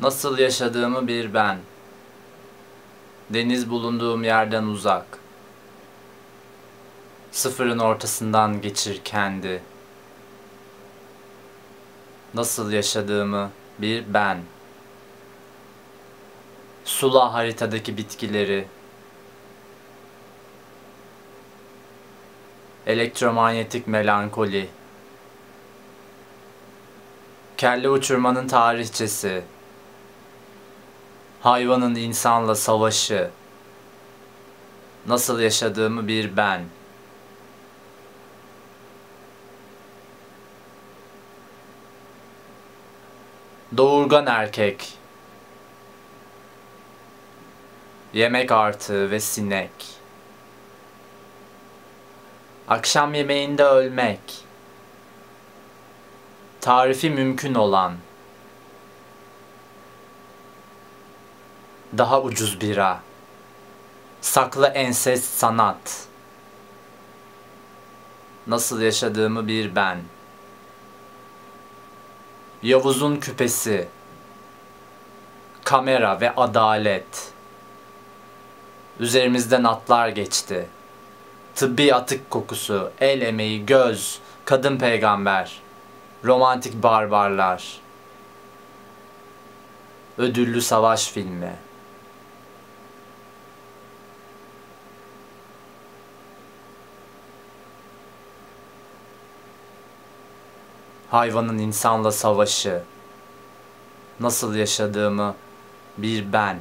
Nasıl yaşadığımı bir ben. Deniz bulunduğum yerden uzak. Sıfırın ortasından geçir kendi. Nasıl yaşadığımı bir ben. Sula haritadaki bitkileri. Elektromanyetik melankoli. Kelle uçurmanın tarihçesi. Hayvanın insanla savaşı. Nasıl yaşadığımı bir ben. Doğurgan erkek. Yemek artığı ve sinek. Akşam yemeğinde ölmek. Tarifi mümkün olan. Daha ucuz bira. Saklı ensest sanat. Nasıl yaşadığımı bir ben. Yavuz'un küpesi. Kamera ve adalet. Üzerimizden atlar geçti. Tıbbi atık kokusu, el emeği, göz, kadın peygamber, romantik barbarlar. Ödüllü savaş filmi. Hayvanın insanla savaşı. Nasıl yaşadığımı bir ben